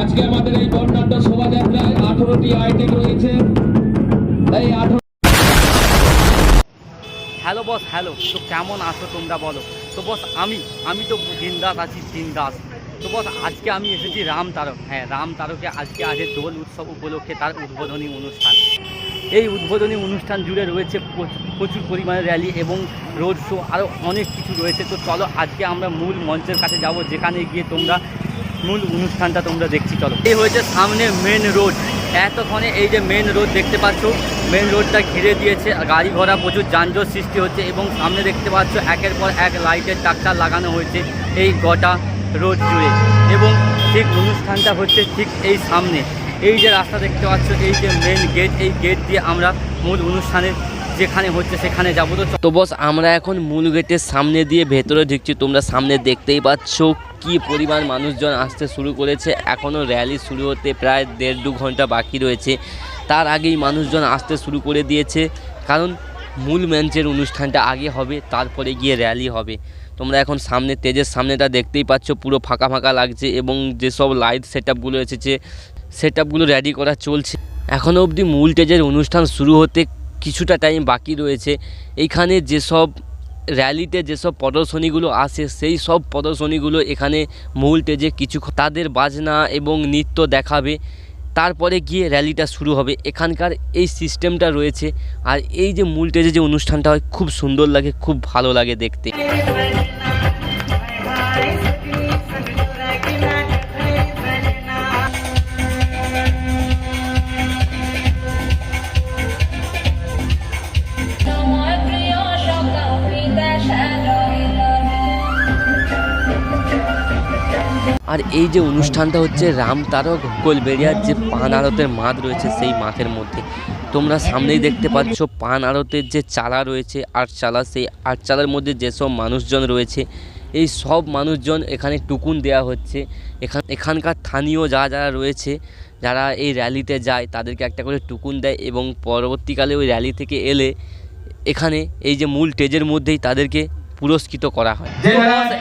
আজকে আমাদের এই বর্ণাঢ্য শোভাযাত্রায় আঠারোটি আইটেম রয়েছে। এই হ্যালো বস, হ্যালো। তো কেমন আছো তোমরা বলো? তো বস, আমি আমি তো দিনদাস আছি দিনদাস তো বস, আজকে আমি এসেছি রাম তারক। হ্যাঁ রাম তারকে আজকে আছে দোল উৎসব উপলক্ষে তার উদ্বোধনী অনুষ্ঠান। এই উদ্বোধনী অনুষ্ঠান জুড়ে রয়েছে প্রচুর পরিমাণে র্যালি এবং রোড শো আরও অনেক কিছু রয়েছে। তো চলো, আজকে আমরা মূল মঞ্চের কাছে যাব, যেখানে গিয়ে তোমরা মূল অনুষ্ঠানটা তোমরা দেখছি, চলো। এই হয়েছে সামনে মেন রোড এতক্ষণে এই যে মেন রোড দেখতে পাচ্ছ মেন রোডটা ঘিরে দিয়েছে, গাড়ি ঘোড়া, প্রচুর যানজট সৃষ্টি হচ্ছে এবং সামনে দেখতে পাচ্ছ, একের পর এক লাইটের টাকটার লাগানো হয়েছে এই গোটা রোড জুড়ে। এবং ঠিক অনুষ্ঠানটা হচ্ছে ঠিক এই সামনে। এই যে রাস্তা দেখতে পাচ্ছ, এই যে মেন গেট এই গেট দিয়ে আমরা মূল অনুষ্ঠানের যেখানে হচ্ছে সেখানে যাব তো তো বস, আমরা এখন মূল গেটের সামনে দিয়ে ভেতরে ঢুকছি। তোমরা সামনে দেখতেই পাচ্ছ কি পরিমাণ মানুষজন আসতে শুরু করেছে। এখনও র্যালি শুরু হতে প্রায় দেড় দু ঘণ্টা বাকি রয়েছে। তার আগেই মানুষজন আসতে শুরু করে দিয়েছে। কারণ মূল মঞ্চের অনুষ্ঠানটা আগে হবে, তারপরে গিয়ে র্যালি হবে। তোমরা এখন সামনে, তেজের সামনেটা দেখতেই পাচ্ছ, পুরো ফাঁকা ফাঁকা লাগছে এবং যেসব লাইট সেট আপগুলো এসেছে সেট আপগুলো রেডি করা চলছে। এখনও অবধি মূল স্টেজের অনুষ্ঠান শুরু হতে কিছুটা টাইম বাকি রয়েছে। এইখানে যেসব র্যালিতে যেসব প্রদর্শনীগুলো আসে, সেই সব প্রদর্শনীগুলো এখানে মূল টেজে কিছু তাদের বাজনা এবং নৃত্য দেখাবে। তারপরে গিয়ে র্যালিটা শুরু হবে। এখানকার এই সিস্টেমটা রয়েছে। আর এই যে মূল টেজে যে অনুষ্ঠানটা হয়, খুব সুন্দর লাগে, খুব ভালো লাগে দেখতে। আর এই যে অনুষ্ঠানটা হচ্ছে রাম তারক গোলবেরিয়ার যে পান আড়তের মাঠ রয়েছে সেই মাঠের মধ্যে। তোমরা সামনেই দেখতে পাচ্ছ পান আড়তের যে চালা রয়েছে, আট চালা, সেই আট চালার মধ্যে যেসব মানুষজন রয়েছে, এই সব মানুষজন এখানে টুকুন দেওয়া হচ্ছে। এখান এখানকার স্থানীয় যারা যারা রয়েছে, যারা এই র্যালিতে যায়, তাদেরকে একটা করে টুকুন দেয় এবং পরবর্তীকালে ওই র্যালি থেকে এলে এখানে এই যে মূল স্টেজের মধ্যেই তাদেরকে পুরস্কৃত করা হয়।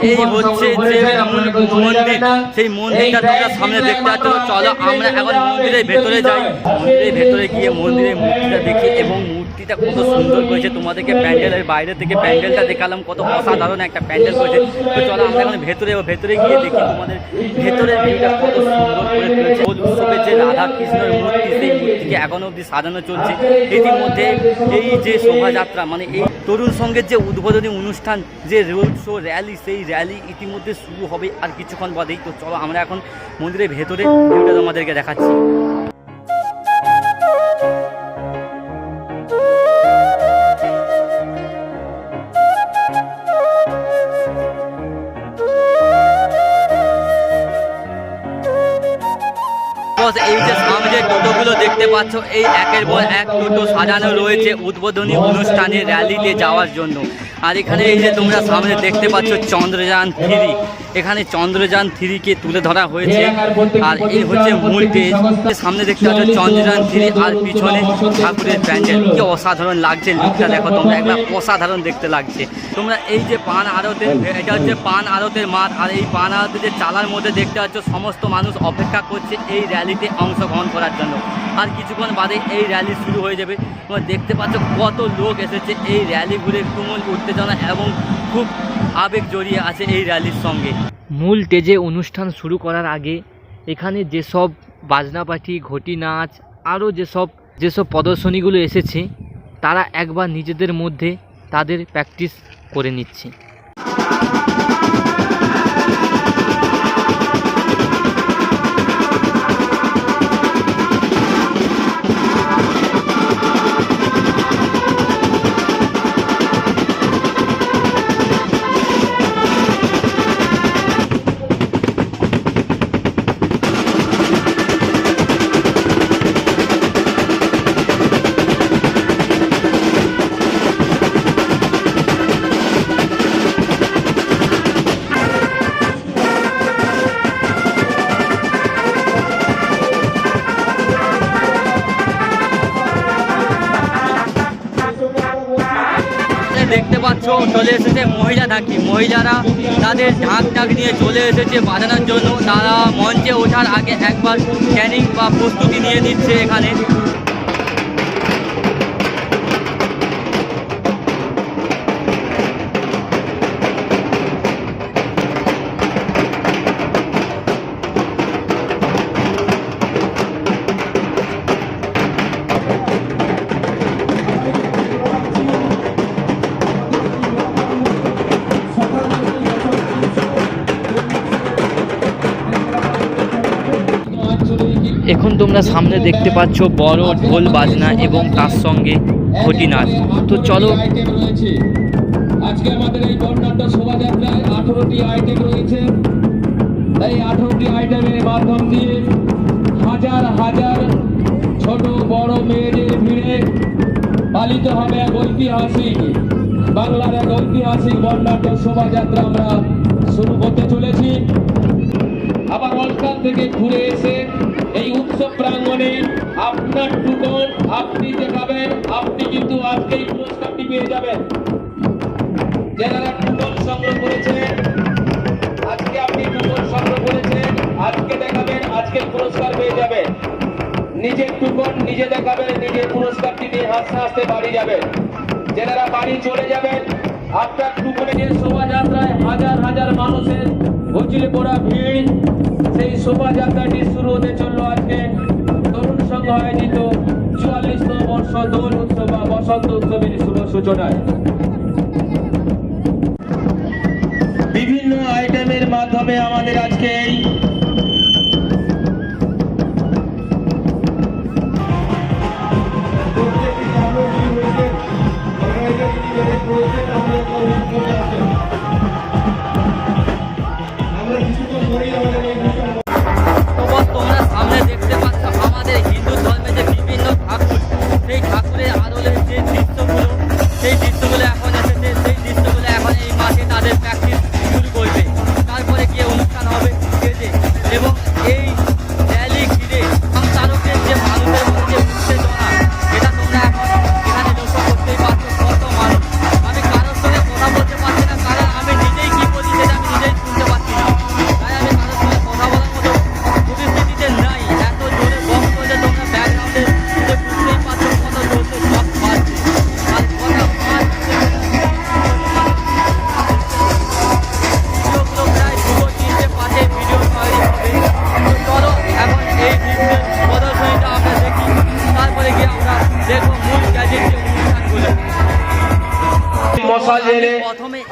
এই হচ্ছে যে মন্দির সেই মন্দিরটা তোমরা সামনে দেখতে পাচ্ছ চলো আমরা এখন মন্দিরের ভেতরে যাই। মন্দিরের ভেতরে গিয়ে মন্দিরের মূর্তিটা দেখি এবং মূর্তিটা কত সুন্দর করেছে। তোমাদেরকে প্যান্ডেলের বাইরে থেকে প্যান্ডেলটা দেখালাম কত অসাধারণ একটা প্যান্ডেল করেছে। তো চলো আমরা এখন ভেতরে। ভেতরে গিয়ে দেখি তোমাদের ভেতরের ভিউটা কত সুন্দর করে তুলেছে। দোল উৎসবের যে রাধা কৃষ্ণের মূর্তি সেই মূর্তিকে এখনও অবধি সাজানো চলছে। ইতিমধ্যে এই যে শোভাযাত্রা মানে এই তরুণ সঙ্গের যে উদ্বোধনী অনুষ্ঠান যে রোড শো র্যালি সেই র্যালি ইতিমধ্যে শুরু হবে আর কিছুক্ষণ বাদেই। তো চলো, আমরা এখন মন্দিরের ভেতরে ভিউটা তোমাদেরকে দেখাচ্ছি। এই যে টোটোগুলো দেখতে পাচ্ছ, এই একের পর এক টোটো সাজানো রয়েছে উদ্বোধনী অনুষ্ঠানে র্যালিতে যাওয়ার জন্য। আর এখানে এই যে তোমরা সামনে দেখতে পাচ্ছ চন্দ্রযান থ্রি এখানে চন্দ্রযান থ্রিকে তুলে ধরা হয়েছে। আর এই হচ্ছে মূল স্টেজ সামনে দেখতে পাচ্ছ চন্দ্রযান থ্রি আর পিছনে ঠাকুরের প্যান্ডেল। কি অসাধারণ লাগছে লুকটা, দেখো তোমরা। একবার অসাধারণ দেখতে লাগছে। তোমরা এই যে পান আড়তের এটা হচ্ছে পান আড়তের মাঠ। আর এই পান আড়তের যে চালার মধ্যে দেখতে পাচ্ছ, সমস্ত মানুষ অপেক্ষা করছে এই র্যালিতে অংশগ্রহণ করার জন্য। আর কিছুক্ষণ বাদে এই র্যালি শুরু হয়ে যাবে। তোমরা দেখতে পাচ্ছ কত লোক এসেছে এই র্যালি ঘুরে তুমুল উত্তেজনা এবং খুব আবেগ জড়িয়ে আছে এই র্যালির সঙ্গে। মূল স্টেজে অনুষ্ঠান শুরু করার আগে এখানে যেসব বাজনা পার্টি ঘটি নাচ, আরও যেসব যেসব প্রদর্শনীগুলো এসেছে, তারা একবার নিজেদের মধ্যে তাদের প্র্যাকটিস করে নিচ্ছে। চলে এসেছে, মহিলা নাকি মহিলারা তাদের ঢাক ঢাক নিয়ে চলে এসেছে বাজানোর জন্য। তারা মঞ্চে ওঠার আগে একবার ক্যানিং বা প্রস্তুতি নিয়ে নিচ্ছে এখানে। তোমরা সামনে দেখতে পাচ্ছ বড় ঢোল বাজনা এবং তার সঙ্গে ঘটি নাচ তো চলো। আমাদের এই শোভাযাত্রায় আঠারোটি আইটেম রয়েছে এই আইটেমের মাধ্যম দিয়ে হাজার হাজার ভিড়ে পালিত হবে এক ঐতিহাসিক বাংলার এক ঐতিহাসিক বর্ণাঢ্য শোভাযাত্রা আমরা শুরু করতে চলেছি আবার অনুষ্ঠান থেকে ঘুরে এসে এই উৎসব প্রাঙ্গণে আপনার টুকন আপনি দেখাবেন আপনি কিন্তু আজকেই পুরস্কারটি পেয়ে যাবেন। যারা টুকন সংগ্রহ করেছেন আজকে আপনি টুকন সংগ্রহ করেছেন আজকে দেখাবেন, আজকে পুরস্কার পেয়ে যাবেন। নিজের টুকন নিজে দেখাবেন, নিজের পুরস্কারটি নিয়ে হাসতে হাসতে বাড়ি যাবেন। যারা বাড়ি চলে যাবেন, আপনার টুকনে শোভাযাত্রায় হাজার হাজার মানুষের হুচলে পড়া ভিড়, সেই শোভাযাত্রাটি শুরু হতে চলল আজকে। তরুণ সংঘ আয়োজিত চুয়াল্লিশতম বর্ষ দোল উৎসব বা বসন্ত উৎসবের শুভ সূচনায়। বিভিন্ন আইটেমের মাধ্যমে আমাদের আজকে এই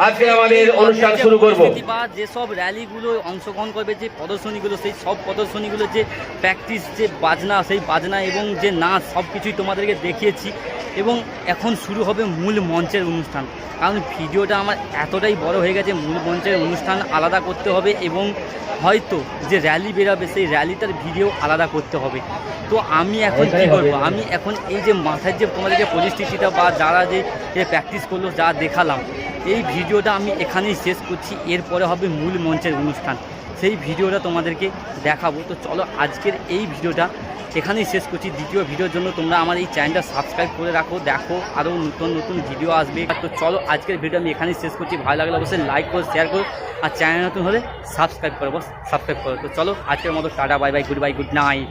আজকে আমাদের অনুষ্ঠান শুরু করব। বা যেসব র্যালিগুলো অংশগ্রহণ করবে যে প্রদর্শনীগুলো সেই সব প্রদর্শনীগুলো যে প্র্যাকটিস যে বাজনা সেই বাজনা এবং যে নাচ সব কিছুই তোমাদেরকে দেখিয়েছি এবং এখন শুরু হবে মূল মঞ্চের অনুষ্ঠান। কারণ ভিডিওটা আমার এতটাই বড় হয়ে গেছে মূল মঞ্চের অনুষ্ঠান আলাদা করতে হবে এবং হয়তো যে র্যালি বেরোবে সেই র্যালিটার ভিডিও আলাদা করতে হবে। তো আমি এখন কী করব? আমি এখন এই যে মাথায় যে তোমাদেরকে পরিস্থিতিটা বা যারা যে প্র্যাকটিস করল যা দেখালাম এই ভিডিওটা আমি এখানেই শেষ করছি। এরপরে হবে মূল মঞ্চের অনুষ্ঠান। সেই ভিডিওটা তোমাদেরকে দেখাবো। তো চলো আজকের এই ভিডিওটা এখানেই শেষ করছি। দ্বিতীয় ভিডিওর জন্য তোমরা আমার এই চ্যানেলটা সাবস্ক্রাইব করে রাখো। দেখো আরও নতুন নতুন ভিডিও আসবে। তো চলো আজকের ভিডিও আমি এখানেই শেষ করছি। ভালো লাগলে অবশ্যই লাইক করো শেয়ার করো আর চ্যানেল নতুন হলে সাবস্ক্রাইব করো বস সাবস্ক্রাইব করো। তো চলো আজকের মতো tata bye bye goodbye good night